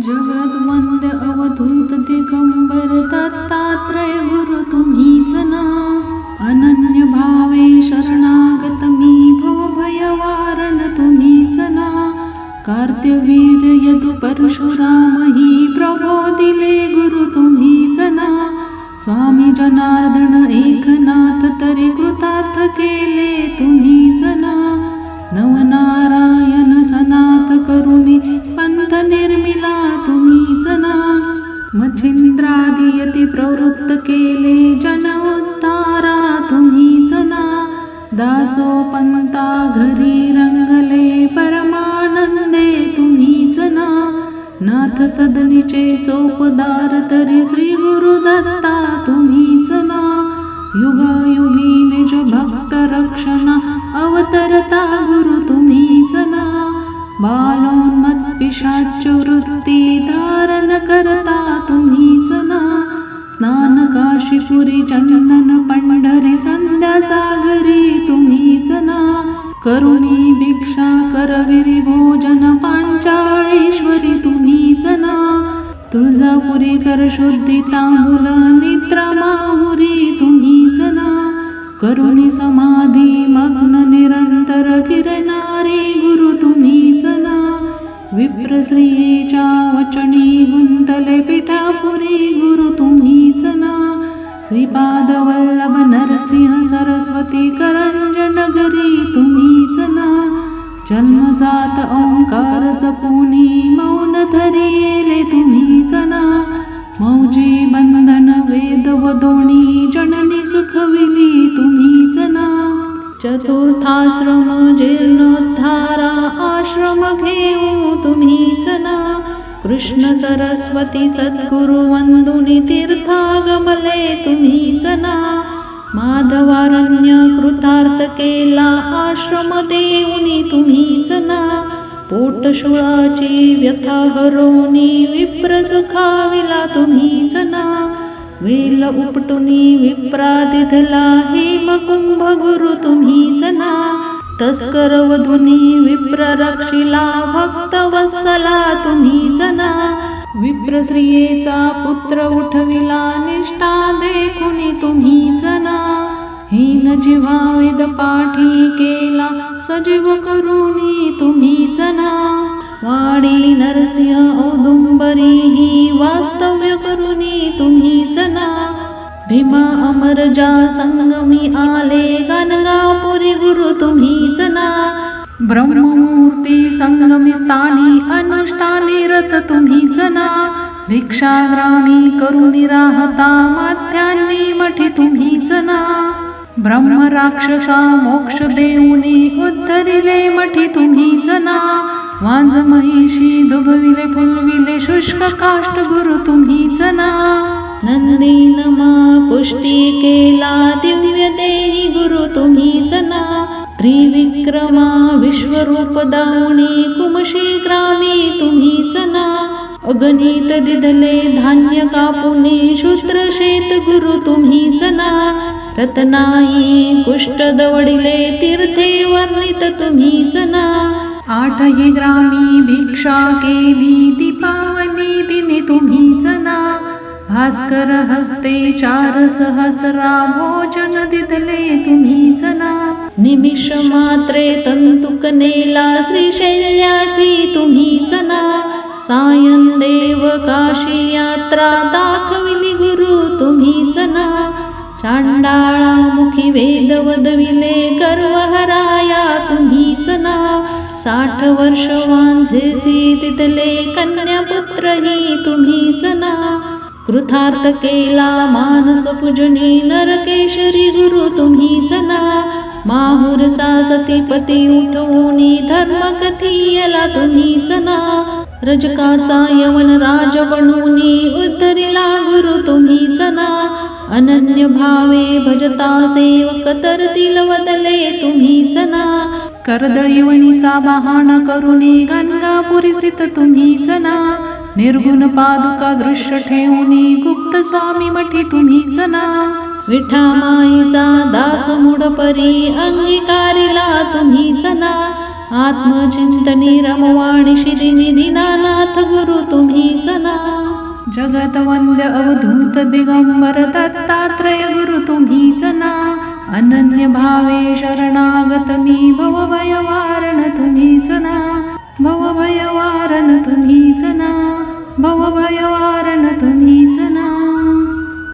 जगद्वंद्य अवधूत दिगंबर दत्तात्रय गुरु तुम्हीच ना. अनन्य भावे शरणागत मी भव भयवारण तुम्हीच ना. कार्त्यवीर यदु परशुराम ही प्रभो दिले गुरु तुम्हीच ना. स्वामी जनार्दन एकनाथ तरी कृतार्थ केले तुम्हीच ना. नवनारायण सनाथ करुणी पंथ निर्मिला मच्छिंद्रादियती प्रवृत्त केले जन उद्धारा तुम्हीच ना दासो पंता घरी रंगले परमानंदे तुम्हीच ना नाथ सदनीचे चोपदार तरी श्री गुरु दत्ता तुम्हीच ना युगायुगी निज भक्त रक्षणा अवतरता गुरु तुम्हीच ना बालोन्मत वृत्ती चंदन पंढरी संध्या सागरी तुम्हीच ना. करुणी भिक्षा करविरी भोजन पांचाळेश्वरी तुम्हीच ना. तुळजापुरी कर शुद्धी तांबूल निद्रा माहुरी तुम्हीच ना. करुणी समाधी मग्न निरंतर किरणारी गुरु तुम्हीच ना. विप्रश्रीच्या श्रीपाद वल्लभ नरसिंह सरस्वती करंजनगरी तुम्हीच ना जन्मजात ओंकार जपुनी मौन धरिले तुम्हीच ना मौजी बंधन वेद व दोणी जननी सुखविली तुम्हीच ना चतुर्थाश्रम जीर्णोद्धारा आश्रम घेऊ तुम्हीच ना कृष्ण सरस्वती सद्गुरु वंदुनी तीर्थागमले तुम्हीच ना माधवारण्य कृतार्थ केला आश्रम देऊनी तुम्हीच ना पोटशुळाची व्यथा हरवणी विप्र सुखाविला तुम्हीच ना वेल उपटुनी विप्रादिधला हेमकुंभ गुरु तुम्हीच ना तस्कर वधुनी विप्र रक्षिला भक्त वत्सला तुम्हीच ना विप्र स्त्रियेचा पुत्र उठविला निष्ठा देखुनी तुम्हीच ना हीन जीवा वेद पाठी केला सजीव करुणी तुम्हीच ना वाडी नरसिंह औदुंबरी ही वास्तव्य करुणी तुम्हीच ना भीमा अमरजा संगमी आले गणगापुरी गुरु तुम्हीच ना. ब्रह्ममूर्ती संगमी स्थानी अनुष्ठानी रत तुम्हीच ना. भिक्षाग्रामी करुणी राहता माध्यान्नी मठी तुम्हीच ना. ब्रह्म राक्षसा मोक्ष देऊनी उद्धरिले मठी तुम्हीच ना. वांज महिषी दुभविले फुलविले शुष्क काष्ट गुरु तुम्हीच ना. नंदीन मा केला दिव्य देही गुरु तुम्हीच ना त्रिविक्रमा विश्वरूप दावणी कुमशी ग्रामी तुम्हीच ना अगणित दिधले धान्य कापुनी शूद्र शेत गुरु तुम्हीच ना रत्नाई कुष्ट दवडिले तीर्थे वर्णित तुम्हीच ना आठही ग्रामी भिक्षा केली दीपावली दिने तुम्हीच ना भास्कर हस्ते चार सहस्रा भोजन दिदले तुम्हीच ना निमिष मात्रे तंतुक नेला श्रीशैल्यासी तुम्हीच ना सायन देव काशी यात्रा दाखविली गुरु तुम्हीच ना चांडाळा मुखी वेद वदविले गर्वहराया तुम्हीच ना साठ वर्ष वांझेसी तिथले कन्यापुत्रही तुम्हीच ना कृथार्थ केला मानस पूजनी नरकेशरी गुरु तुम्हीच ना माहुरचा सतीपती उठवून धर्म कथियला तुम्हीच ना रजकाचा यवन राज बनूनी उद्धरिला गुरु तुम्हीच ना अनन्य भावे भजता सेवक तरतील वदले तुम्हीच ना कर्दळीवणीचा बहाणा करुणी गंगापुरी स्थित तुम्हीच ना निर्गुण पादुका दृश्य ठेवूनी गुप्त स्वामी मठी तुम्ही जना विठा माईचा दास मुडपरी अंगीकारिला तुम्ही जना आत्मचिंतनी रमवाणी शिदिनी गुरु तुम्ही जना जगत वंद्य अवधूत दिगंबर दत्तात्रय गुरु तुम्ही जना अनन्य भावे शरणागत मी भवभय वारण भवभयवारण तुम्हीच ना भवभयवारण तुम्हीच ना